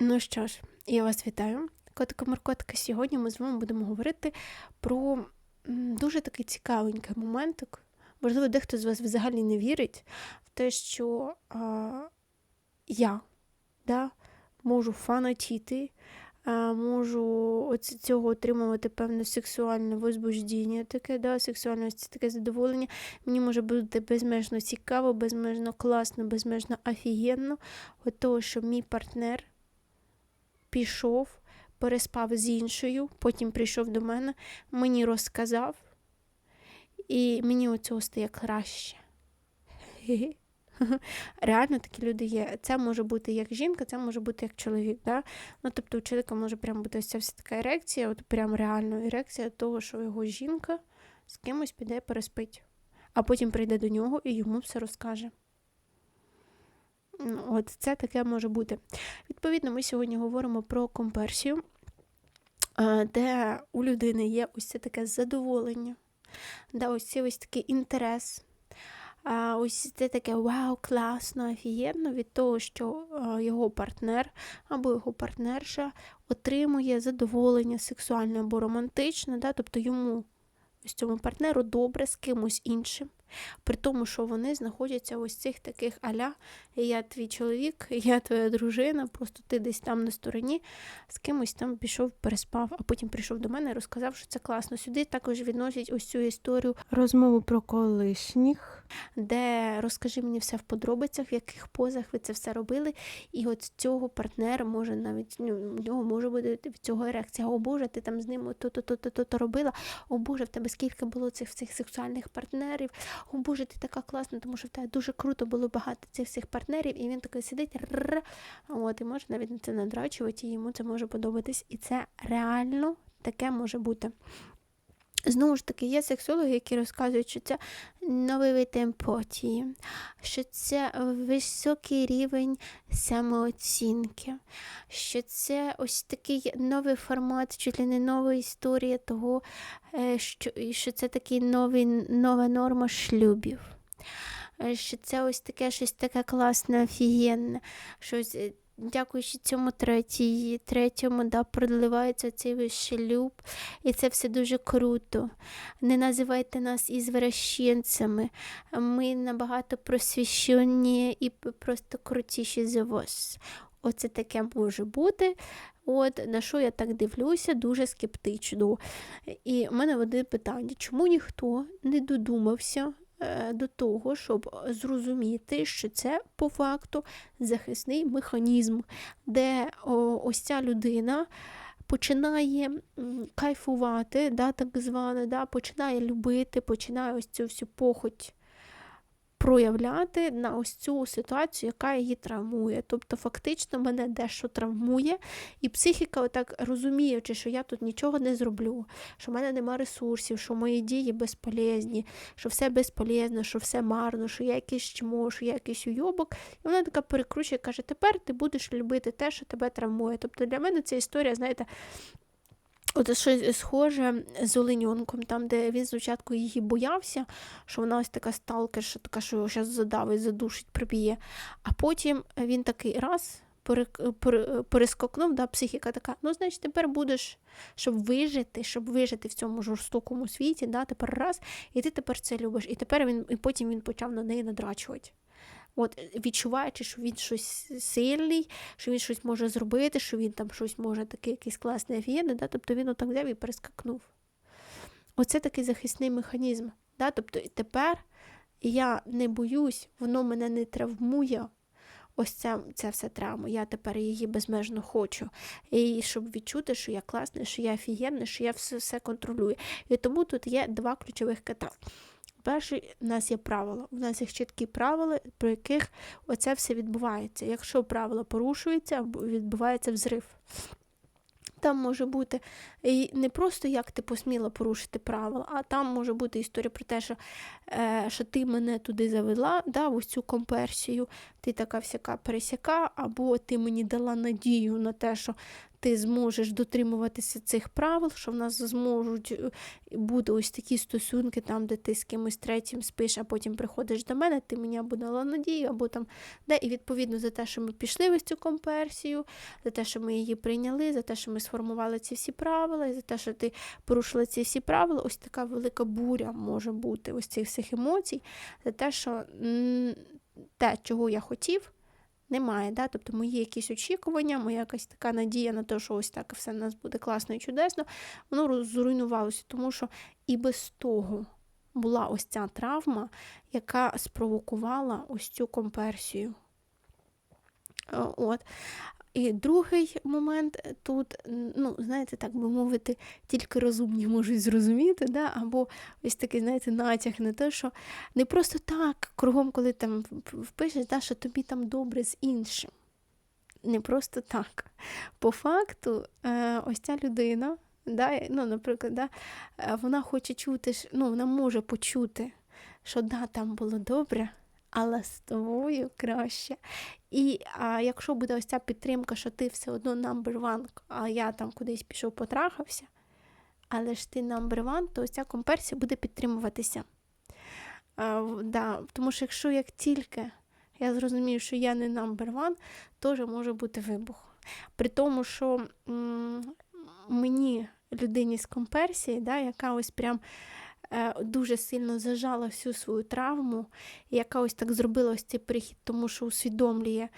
Ну що ж, я вас вітаю. Котика Маркотика. Сьогодні ми з вами будемо говорити про дуже такий цікавенький моментик. Можливо, дехто з вас взагалі не вірить в те, що а, я да, можу фанатіти, а, можу оці- цього отримувати певне сексуальне возбуждіння, таке, да, сексуальність, таке задоволення. Мені може бути безмежно цікаво, безмежно класно, безмежно офігенно. От того, що мій партнер пішов, переспав з іншою, потім прийшов до мене, мені розказав, і мені у цього стає краще. Реально такі люди є. Це може бути як жінка, це може бути як чоловік. Да? Ну, тобто у чоловіка може прямо бути ось ця вся така ерекція, от прям реально ерекція того, що його жінка з кимось піде переспить, а потім прийде до нього і йому все розкаже. От це таке може бути. Відповідно, ми сьогодні говоримо про комперсію, де у людини є ось це таке задоволення, да, ось цей ось такий інтерес. Ось це таке вау, класно, офігенно від того, що його партнер або його партнерша отримує задоволення сексуальне або романтичне, да, тобто йому ось цьому партнеру добре з кимось іншим. При тому, що вони знаходяться ось цих таких аля, я твій чоловік, я твоя дружина, просто ти десь там на стороні з кимось там пішов, переспав, а потім прийшов до мене і розказав, що це класно. Сюди також відносять ось цю історію Розмову про колишніх. де розкажи мені все в подробицях, в яких позах ви це все робили. І от цього партнера може навіть ну, нього може бути від цього ерекція. О Боже, ти там з ним то-то, то-то, то-то робила. О Боже, в тебе скільки було цих цих сексуальних партнерів. О Боже, ти така класна, тому що в тебе дуже круто було багато цих всіх партнерів, і він такий сидить, от, і може навіть на це надрачувати, і йому це може подобатись. І це реально таке може бути. Знову ж таки, є сексологи, які розказують, що це новий вид емпатії, що це високий рівень самооцінки, що це ось такий новий формат, чи ли не нова історія того, е, що, що це такий новий, нова норма шлюбів. Е, Що це ось таке щось таке класне, офігенне, щось е, дякуючи цьому третій, третьому, да, проливається цей весь шлюб, і це все дуже круто. Не називайте нас ізвращенцями. Ми набагато просвіщені і просто крутіші за вас. Оце таке може бути. От на що я так дивлюся, дуже скептично. І в мене одне питання: чому ніхто не додумався до того, щоб зрозуміти, що це по факту захисний механізм, де ось ця людина починає кайфувати, да, так зване, да, починає любити, починає ось цю всю похоть проявляти на ось цю ситуацію, яка її травмує. Тобто, фактично, мене дещо травмує, і психіка, отак розуміючи, що я тут нічого не зроблю, що в мене нема ресурсів, що мої дії безполезні, що все безполезно, що все марно, що я якийсь чмо, що я якийсь уйобок. І вона така перекручує, каже: тепер ти будеш любити те, що тебе травмує. Тобто для мене ця історія, знаєте. От щось схоже з Оленьонком, там, де він спочатку її боявся, що вона ось така сталкерша, така, що зараз задавить, задушить, приб'є. А потім він такий раз перескокнув, да, психіка така, ну, значить, тепер будеш, щоб вижити, щоб вижити в цьому жорстокому світі, да, тепер раз, і ти тепер це любиш. І тепер він, і потім він почав на неї надрачувати. От, відчуваючи, що він щось сильний, що він щось може зробити, що він там щось може такий якийсь класний офігенний, да? тобто він отак взяв і перескакнув. Оце такий захисний механізм. Да? Тобто тепер я не боюсь, воно мене не травмує. Ось це, це все травма. Я тепер її безмежно хочу. І щоб відчути, що я класний, що я офігенний, що я все, все контролюю. І тому тут є два ключових кита. Перше, у нас є правила. У нас є чіткі правила, про яких оце все відбувається. Якщо правила порушуються, відбувається взрив. Там може бути і не просто як ти посміла порушити правила, а там може бути історія про те, що, е, що ти мене туди завела, да, ось цю комперсію, ти така всяка пересяка, або ти мені дала надію на те, що ти зможеш дотримуватися цих правил, що в нас зможуть е, бути ось такі стосунки, там, де ти з кимось третім спиш, а потім приходиш до мене, ти мені або дала надію, або там, де, і відповідно за те, що ми пішли в цю комперсію, за те, що ми її прийняли, за те, що ми сформували ці всі правила, і за те, що ти порушила ці всі правила, ось така велика буря може бути ось цих всіх емоцій, за те, що те, чого я хотів, немає. Да? Тобто мої якісь очікування, моя якась така надія на те, що ось так все в нас буде класно і чудесно, воно зруйнувалося, тому що і без того була ось ця травма, яка спровокувала ось цю комперсію. Е, От. І другий момент тут, ну, знаєте, так би мовити, тільки розумні можуть зрозуміти, да? або ось такий, знаєте, натяг на те, що не просто так, кругом, коли там впишеш, да, що тобі там добре з іншим. Не просто так. По факту, е, ось ця людина, да, ну, наприклад, да, е, вона хоче чути, ну, вона може почути, що да, там було добре, але з тобою краще. І а якщо буде ось ця підтримка, що ти все одно number one, а я там кудись пішов, потрахався, але ж ти number one, то ось ця комперсія буде підтримуватися. А, да, тому що якщо як тільки я зрозумію, що я не number one, теж може бути вибух. При тому, що м, мені, людині з комперсії, да, яка ось прям дуже сильно зажала всю свою травму, яка ось так зробила ось цей перехід, тому що усвідомлює,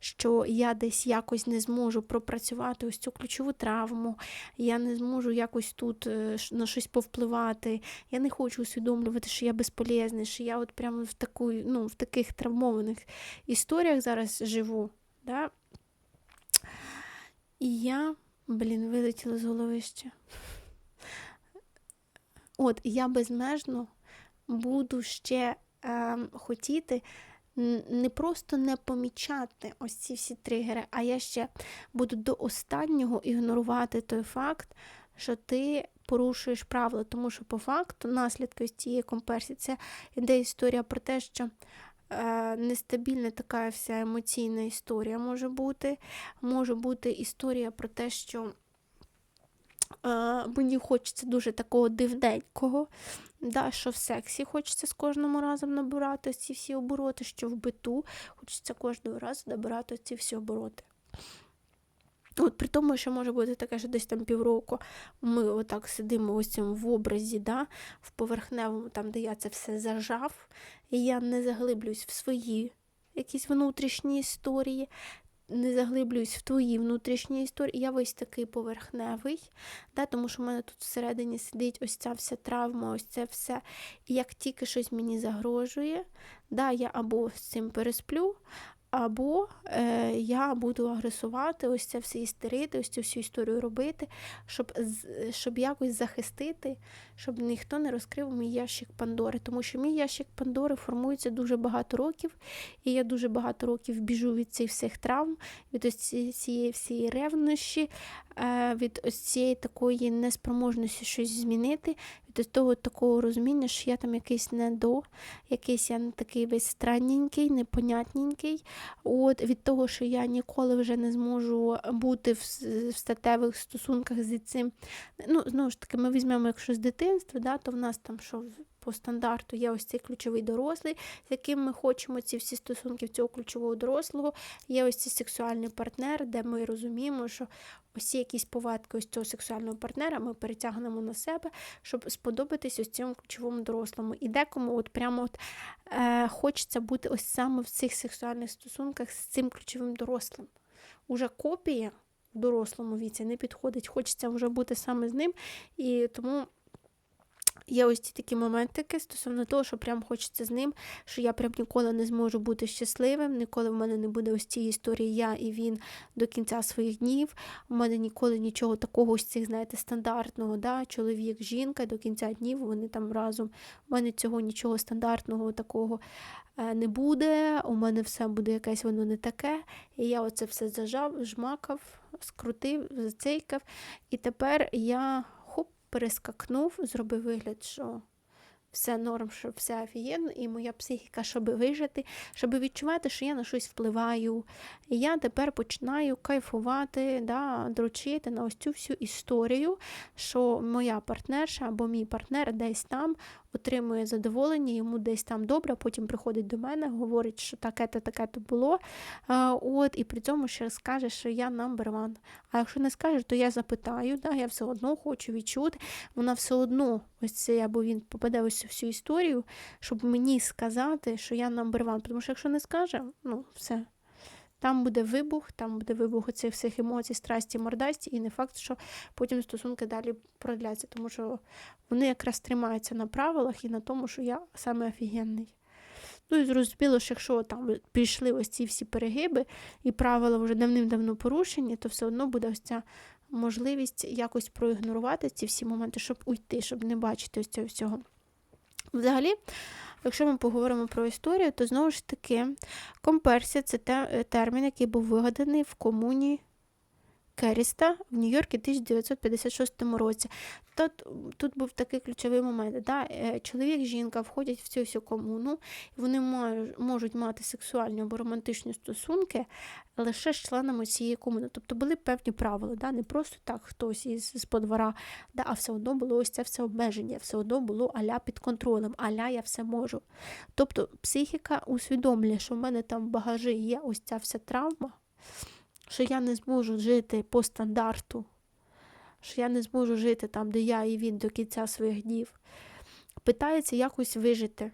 що я десь якось не зможу пропрацювати ось цю ключову травму, я не зможу якось тут е, на щось повпливати. Я не хочу усвідомлювати, що я безполезний, що я от прямо в таку, ну, в таких травмованих історіях зараз живу. Да? І я, блін, вилетіла з голови ще. От, я безмежно буду ще ем, хотіти не просто не помічати ось ці всі тригери, а я ще буду до останнього ігнорувати той факт, що ти порушуєш правила, тому що по факту наслідки ось цієї комперсії це іде історія про те, що е, нестабільна така вся емоційна історія може бути. Може бути історія про те, що е, мені хочеться дуже такого дивненького, да, що в сексі хочеться з кожним разом набирати ці всі обороти, що в биту хочеться кожного разу набирати ці всі обороти. От при тому, що може бути таке, що десь там півроку ми отак сидимо ось цьому в образі, да, в поверхневому, там, де я це все зажав, і я не заглиблююсь в свої якісь внутрішні історії, не заглиблююсь в твої внутрішні історії. Я весь такий поверхневий, да, тому що в мене тут всередині сидить ось ця вся травма, ось це все. І як тільки щось мені загрожує, да, я або з цим пересплю, або е, я буду агресувати, ось це все істерити, ось цю всю історію робити, щоб, з- щоб якось захистити, щоб ніхто не розкрив мій ящик Пандори. Тому що мій ящик Пандори формується дуже багато років, і я дуже багато років біжу від цих всіх травм, від ось цієї всієї ревнощі, е, від ось цієї такої неспроможності щось змінити, від того такого розуміння, що я там якийсь недо, якийсь я не такий весь странненький, непонятненький. От від того, що я ніколи вже не зможу бути в, статевих стосунках з цим. Ну, знову ж таки, ми візьмемо, якщо з дитинства, да, то в нас там що по стандарту є ось цей ключовий дорослий, з яким ми хочемо ці всі стосунки цього ключового дорослого. Є ось цей сексуальний партнер, де ми розуміємо, що ось якісь повадки ось цього сексуального партнера ми перетягнемо на себе, щоб сподобатись ось цьому ключовому дорослому. І декому от прямо от, е, хочеться бути ось саме в цих сексуальних стосунках з цим ключовим дорослим. Уже копія в дорослому віці не підходить, хочеться вже бути саме з ним. І тому є ось ці такі моментики стосовно того, що прям хочеться з ним, що я прям ніколи не зможу бути щасливим, ніколи в мене не буде ось цієї історії я і він до кінця своїх днів. У мене ніколи нічого такого ось цих, знаєте, стандартного, да, чоловік, жінка до кінця днів вони там разом. У мене цього нічого стандартного такого е, не буде. У мене все буде якесь воно не таке. І я оце все зажав, жмакав, скрутив, зацейкав. І тепер я перескакнув, зробив вигляд, що все норм, що все офігенно, і моя психіка, щоб вижити, щоб відчувати, що я на щось впливаю. І я тепер починаю кайфувати, да, дрочити на ось цю всю історію, що моя партнерша або мій партнер десь там отримує задоволення, йому десь там добре, потім приходить до мене, говорить, що таке-то, таке-то було. От, і при цьому ще скаже, що я number one. А якщо не скаже, то я запитаю, да, я все одно хочу відчути. Вона все одно, ось це або він попаде ось всю історію, щоб мені сказати, що я number one. Тому що якщо не скаже, ну все. Там буде вибух, там буде вибух цих всіх емоцій, страсті, мордасті, і не факт, що потім стосунки далі продляться, тому що вони якраз тримаються на правилах і на тому, що я саме офігенний. Ну і зрозуміло, що якщо там пішли ось ці всі перегиби, і правила вже давним-давно порушені, то все одно буде ось ця можливість якось проігнорувати ці всі моменти, щоб уйти, щоб не бачити ось цього всього. Взагалі, якщо ми поговоримо про історію, то знову ж таки комперсія це те- термін, який був вигаданий в комуні Керіста в Нью-Йорку 1956 році. Тут, тут був такий ключовий момент. Да? е, Чоловік жінка входять в цю всю комуну, вони можуть мати сексуальні або романтичні стосунки лише з членами цієї комуни. Тобто були певні правила, да? не просто так хтось із подвора, да? а все одно було ось це все обмеження, все одно було аля під контролем, аля я все можу. Тобто психіка усвідомлює, що в мене там в багажі є ось ця вся травма, що я не зможу жити по стандарту, що я не зможу жити там, де я і він до кінця своїх днів. Питається якось вижити.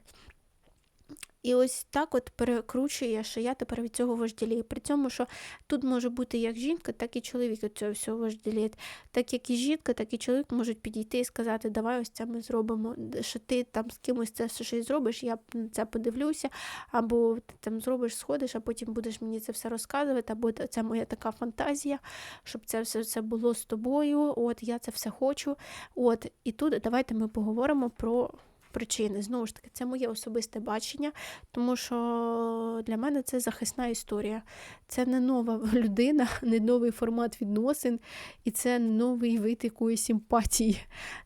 І ось так от перекручує, що я тепер від цього вожділію. При цьому, що тут може бути як жінка, так і чоловік від цього всього вожділіє. Так як і жінка, так і чоловік можуть підійти і сказати, давай ось це ми зробимо, що ти там з кимось це щось зробиш, я на це подивлюся, або ти там зробиш, сходиш, а потім будеш мені це все розказувати, або це моя така фантазія, щоб це все це було з тобою. От я це все хочу. От і тут давайте ми поговоримо про. Причини, знову ж таки, це моє особисте бачення, тому що для мене це захисна історія. Це не нова людина, не новий формат відносин, і це не новий вид якоїсь симпатії.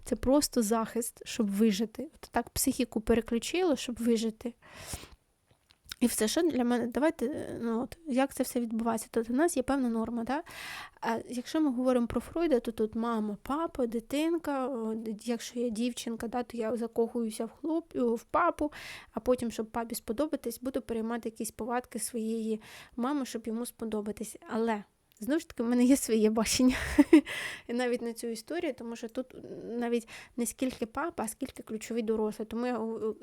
Це просто захист, щоб вижити. От так психіку переключило, щоб вижити. І все, що для мене, давайте, е, ну от, як це все відбувається? Тобто у нас є певна норма. Да? А якщо ми говоримо про Фройда, то тут мама, папа, дитинка, якщо я дівчинка, да, то я закохуюся в хлоп, в папу, а потім, щоб папі сподобатись, буду переймати якісь повадки своєї мами, щоб йому сподобатись. Але знову ж таки, в мене є своє бачення навіть на цю історію, тому що тут навіть не скільки папа, а скільки ключовий дорослий. Тому я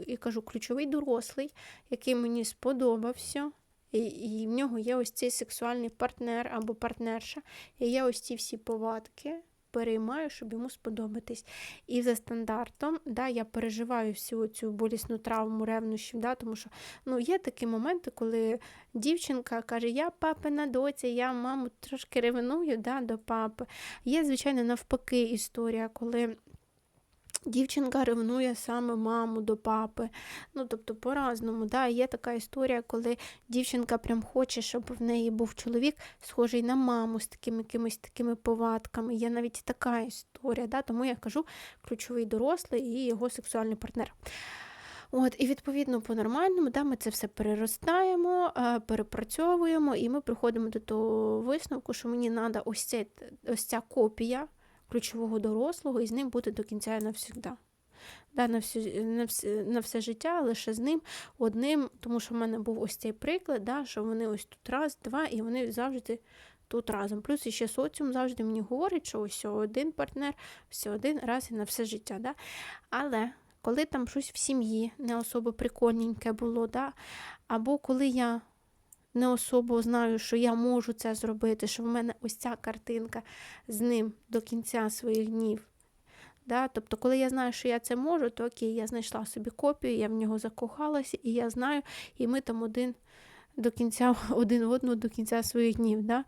і кажу, ключовий дорослий, який мені сподобався. І, і в нього є ось цей сексуальний партнер або партнерша, і є ось ці всі повадки переймаю, щоб йому сподобатись. І за стандартом, да, я переживаю всю цю болісну травму ревнощів, да, тому що ну, є такі моменти, коли дівчинка каже, я папина доця, я маму трошки ревную да, до папи. Є, звичайно, навпаки історія, коли. Дівчинка ревнує саме маму до папи. Ну, тобто, по-разному. Да? Є така історія, коли дівчинка прям хоче, щоб в неї був чоловік, схожий на маму з такими якимись такими повадками. Є навіть така історія. Да? Тому я кажу ключовий дорослий і його сексуальний партнер. От, і відповідно по-нормальному, да, ми це все переростаємо, е, перепрацьовуємо, і ми приходимо до того висновку, що мені треба ось, ось ця копія ключового дорослого і з ним бути до кінця і навсігда. Да, на, всю, на, все, на все життя, лише з ним одним, тому що в мене був ось цей приклад, да, що вони ось тут раз, два, і вони завжди тут разом. Плюс ще соціум завжди мені говорить, що ось один партнер, все один раз і на все життя. Да? Але коли там щось в сім'ї не особо прикольненьке було, да? або коли я не особо знаю, що я можу це зробити, що в мене ось ця картинка з ним до кінця своїх днів. Да? Тобто, коли я знаю, що я це можу, то окей, я знайшла собі копію, я в нього закохалася, і я знаю, і ми там один до кінця, один одного до кінця своїх днів. Да?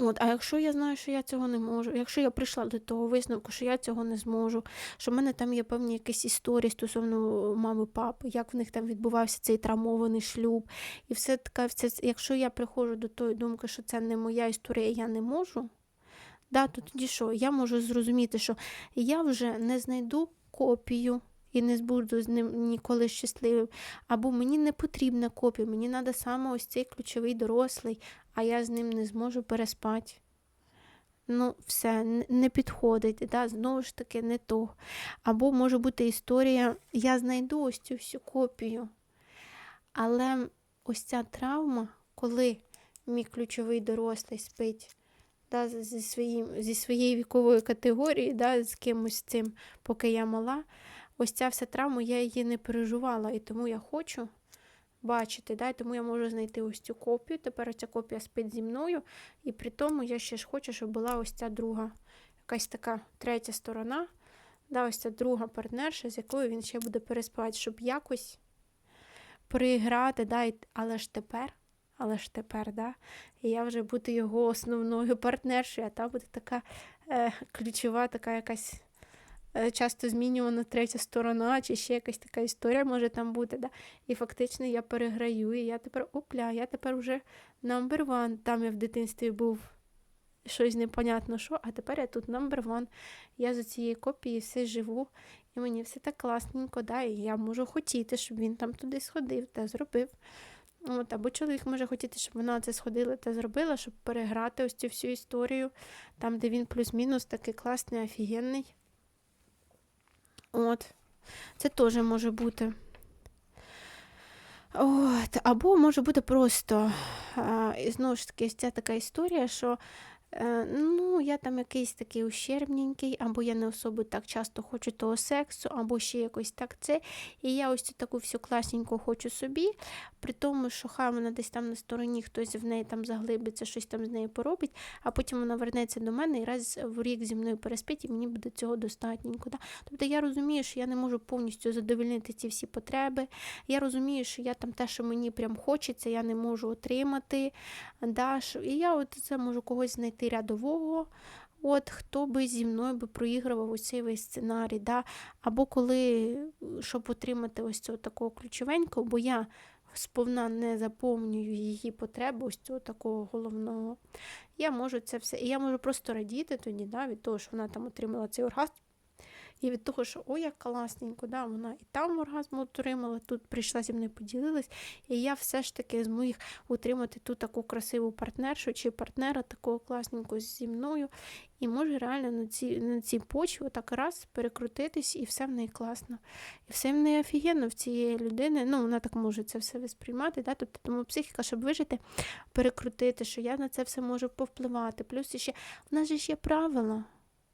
От, а якщо я знаю, що я цього не можу, якщо я прийшла до того висновку, що я цього не зможу, що в мене там є певні якісь історії стосовно мами, папи, як в них там відбувався цей травмований шлюб, і все таке, все, якщо я приходжу до тої думки, що це не моя історія, я не можу, да, то тоді що? Я можу зрозуміти, що я вже не знайду копію і не буду з ним ніколи щасливим. Або мені не потрібна копія, мені треба саме ось цей ключовий дорослий, а я з ним не зможу переспати. Ну, все, не підходить, да? знову ж таки, не то. Або може бути історія, я знайду ось цю всю копію. Але ось ця травма, коли мій ключовий дорослий спить да, зі, своїм, зі своєї вікової категорії, да, з кимось цим, поки я мала, ось ця вся травма, я її не переживала. І тому я хочу бачити, да, тому я можу знайти ось цю копію. Тепер ця копія спить зі мною, і при тому я ще ж хочу, щоб була ось ця друга, якась така третя сторона, да, ось ця друга партнерша, з якою він ще буде переспати, щоб якось переіграти, да, але ж тепер, але ж тепер, да, і я вже буду його основною партнершою, а та буде така е, ключова, така якась часто змінювана третя сторона, чи ще якась така історія може там бути. Да? І фактично я переграю, і я тепер опля, я тепер вже number one. Там я в дитинстві був щось непонятно що, а тепер я тут number one. Я за цією копією все живу, і мені все так класненько, да? і я можу хотіти, щоб він там туди сходив та зробив. От, або чоловік може хотіти, щоб вона це сходила та зробила, щоб переграти ось цю всю історію, там, де він плюс-мінус такий класний, офігенний. От. Це теж може бути. От. Або може бути просто, і знову ж таки, ця така історія, що ну, я там якийсь такий ущербненький, або я не особо так часто хочу того сексу, або ще якось так це. І я ось цю таку всю класненьку хочу собі, при тому, що хай вона десь там на стороні, хтось в неї там заглибиться, щось там з нею поробить, а потім вона вернеться до мене і раз в рік зі мною переспить, і мені буде цього достатньонько. Да? Тобто я розумію, що я не можу повністю задовольнити ці всі потреби. Я розумію, що я там те, що мені прям хочеться, я не можу отримати. Да? І я от це можу когось знайти рядового. От хто би зі мною би проігрував ось цей весь сценарій, да? або коли, щоб отримати ось цього такого ключовенького, бо я сповна не заповнюю її потреби ось цього такого головного. Я можу це все, і я можу просто радіти тоді, да, від того, що вона там отримала цей оргазм. І від того, що ой, як класненько, да, вона і там оргазм отримала, тут прийшла зі мною поділилась, і я все ж таки зміг утримати ту таку красиву партнершу чи партнера такого класненького зі мною. І може реально на цій, на цій почві так раз перекрутитись, і все в неї класно. І все в неї офігенно в цієї людини. Ну, вона так може це все восприймати. Да? Тобто, тому психіка, щоб вижити, перекрутити, що я на це все можу повпливати. Плюс ще в нас же ж є правила.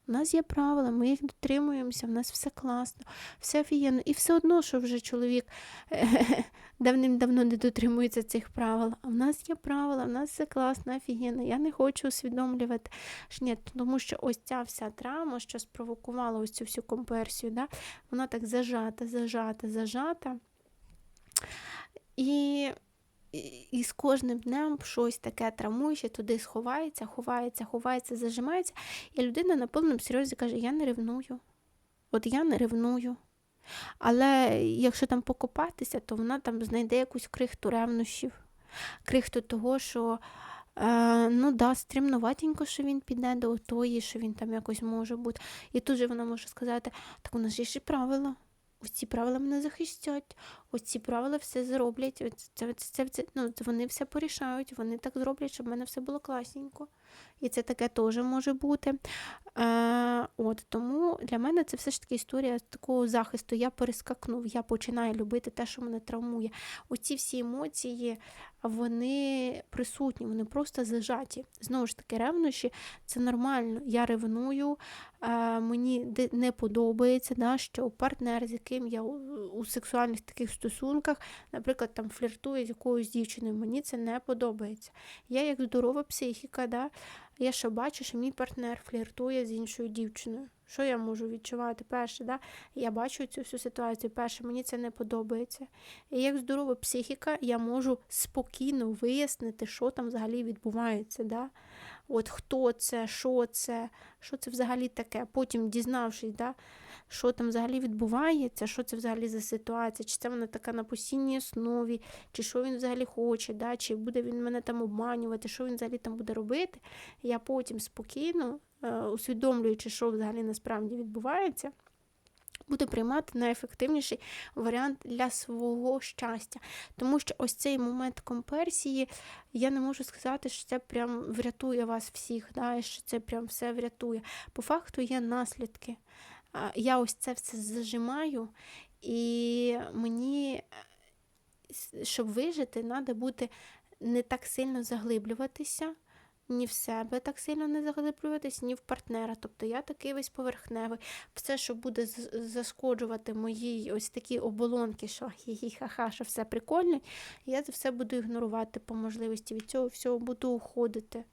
У нас є правила, ми їх дотримуємося, в нас все класно, все офігенно. І все одно, що вже чоловік давним-давно не дотримується цих правил. А в нас є правила, в нас все класно, офігенно. Я не хочу усвідомлювати. що Ні, тому що ось ця вся травма, що спровокувала ось цю всю комперсію, да, вона так зажата, зажата, зажата. І, і, з кожним днем щось таке травмуюче туди сховається, ховається, ховається, зажимається. І людина на повному серйозі каже: Я не ревную. От я не ревную. Але якщо там покопатися, то вона там знайде якусь крихту ревнощів, крихту того, що е, ну да, стримнуватенько, що він піде до тої, що він там якось може бути. І тут же вона може сказати: так у нас є ще правила. Ось ці правила мене захистять, ось ці правила все зроблять. Це, це, це, ну, вони все порішають, вони так зроблять, щоб в мене все було класненько. І це таке теж може бути. Е, от, тому для мене це все ж таки історія такого захисту. Я перескакнув, я починаю любити те, що мене травмує. Оці всі емоції, вони присутні, вони просто зажаті. Знову ж таки, ревнощі це нормально. Я ревную, е, мені не подобається, да, що партнер, з яким я у, у сексуальних таких стосунках, наприклад, там фліртує з якоюсь дівчиною, мені це не подобається. Я як здорова психіка, да, я що бачу, що мій партнер фліртує з іншою дівчиною. Що я можу відчувати? Перше, да? я бачу цю всю ситуацію. Перше, мені це не подобається. І як здорова психіка, я можу спокійно вияснити, що там взагалі відбувається. Да? От хто це, що це, що це взагалі таке. Потім дізнавшись, да, що там взагалі відбувається, що це взагалі за ситуація, чи це вона така на постійній основі, чи що він взагалі хоче, да, чи буде він мене там обманювати, що він взагалі там буде робити. Я потім спокійно, е, усвідомлюючи, що взагалі насправді відбувається, буде приймати найефективніший варіант для свого щастя. Тому що ось цей момент комперсії, я не можу сказати, що це прям врятує вас всіх, да, і що це прям все врятує. По факту є наслідки. Я ось це все зажимаю, і мені, е, щоб вижити, треба бути не так сильно заглиблюватися. Ні в себе так сильно не заглиблюватись, ні в партнера. Тобто я такий весь поверхневий. Все, що буде зашкоджувати моїй ось такі оболонки, що хі ха що все прикольно, я це все буду ігнорувати по можливості. Від цього всього буду уходити.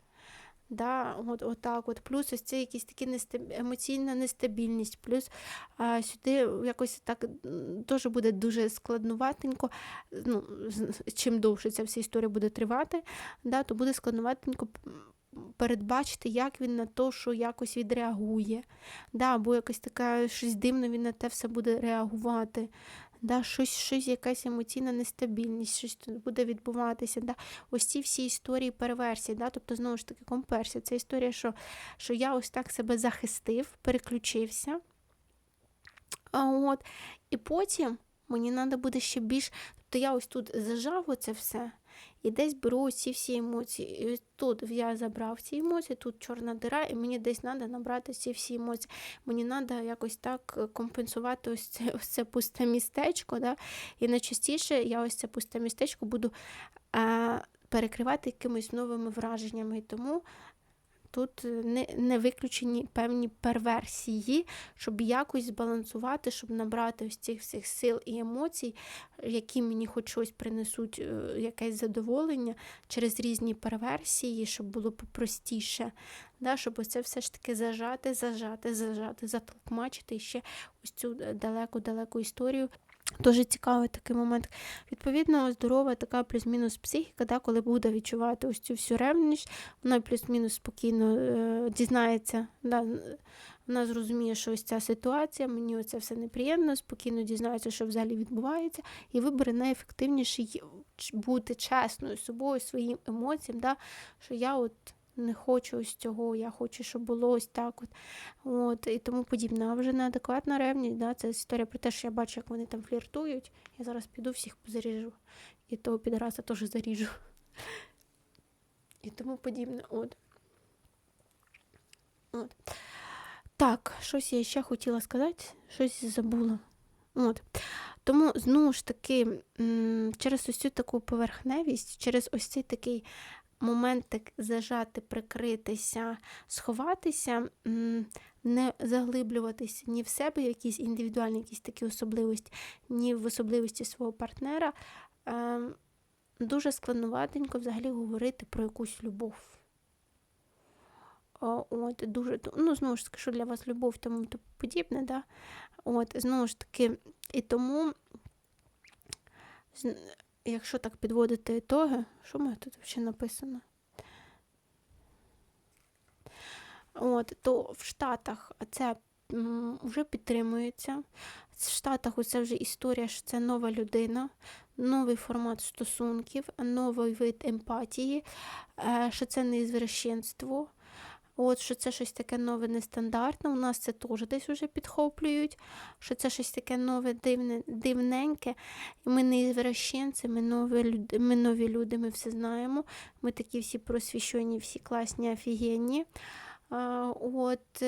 Да, от, отак от. Плюс ось це якісь такі нестаб... емоційна нестабільність, плюс а, сюди якось так теж буде дуже складнуватенько. Ну, чим довше ця вся історія буде тривати, да, то буде складноватенько м, передбачити, як він на то, що якось відреагує. Да, або якось така щось дивно він на те все буде реагувати. Да, щось, щось, якась емоційна нестабільність, щось тут буде відбуватися. Да. Ось ці всі історії перверсії, да, тобто, знову ж таки, комперсія. Це історія, що, що я ось так себе захистив, переключився. От, і потім мені треба буде ще більш. Тобто я ось тут зажав оце все, і десь беру ці всі емоції. І тут я забрав ці емоції, тут чорна дира, і мені десь треба набрати ці всі емоції. Мені треба якось так е, компенсувати ось це, ось це пусте містечко. Да? І найчастіше я ось це пусте містечко буду а, перекривати якимись новими враженнями. І тому тут е, не, не виключені певні перверсії, щоб якось збалансувати, щоб набрати ось цих всіх сил і емоцій, які мені хоч щось принесуть е, якесь задоволення через різні перверсії, щоб було попростіше. Да, щоб оце все ж таки зажати, зажати, зажати, затолкмачити ще ось цю далеку-далеку історію. Дуже цікавий такий момент. Відповідно, здорова така плюс-мінус психіка, да, коли буде відчувати ось цю всю ревність, вона плюс-мінус спокійно е, дізнається. Да, вона зрозуміє, що ось ця ситуація, мені оце все неприємно, спокійно дізнається, що взагалі відбувається, і вибере найефективніший бути чесною собою, своїм емоціям, да, що я от не хочу ось цього, я хочу, щоб було ось так от. От, і тому подібне. А вже неадекватна ревність, да, це історія про те, що я бачу, як вони там фліртують. Я зараз піду всіх заріжу. І того підраса теж заріжу. І тому подібне. От. От. Так, щось я ще хотіла сказати, щось забула. От. Тому, знову ж таки, через ось цю таку поверхневість, через ось цей такий моментик зажати, прикритися, сховатися, не заглиблюватися ні в себе якісь індивідуальні якісь такі особливості, ні в особливості свого партнера. Ем, Дуже складноватенько взагалі говорити про якусь любов. От, дуже, ну, знову ж таки, що для вас любов, тому то подібне, да? От, знову ж таки, і тому, якщо так підводити ітоги, що мене тут взагалі написано? От, то в Штатах це вже підтримується. В Штатах оце вже історія, що це нова людина, новий формат стосунків, новий вид емпатії, е, що це не ізвращенство. От, що це щось таке нове, нестандартне. У нас це теж десь вже підхоплюють, що це щось таке нове, дивне, дивненьке. Ми не ізвращенці, ми нові, люди, ми нові люди, ми все знаємо. Ми такі всі просвіщені, всі класні, офігенні. От,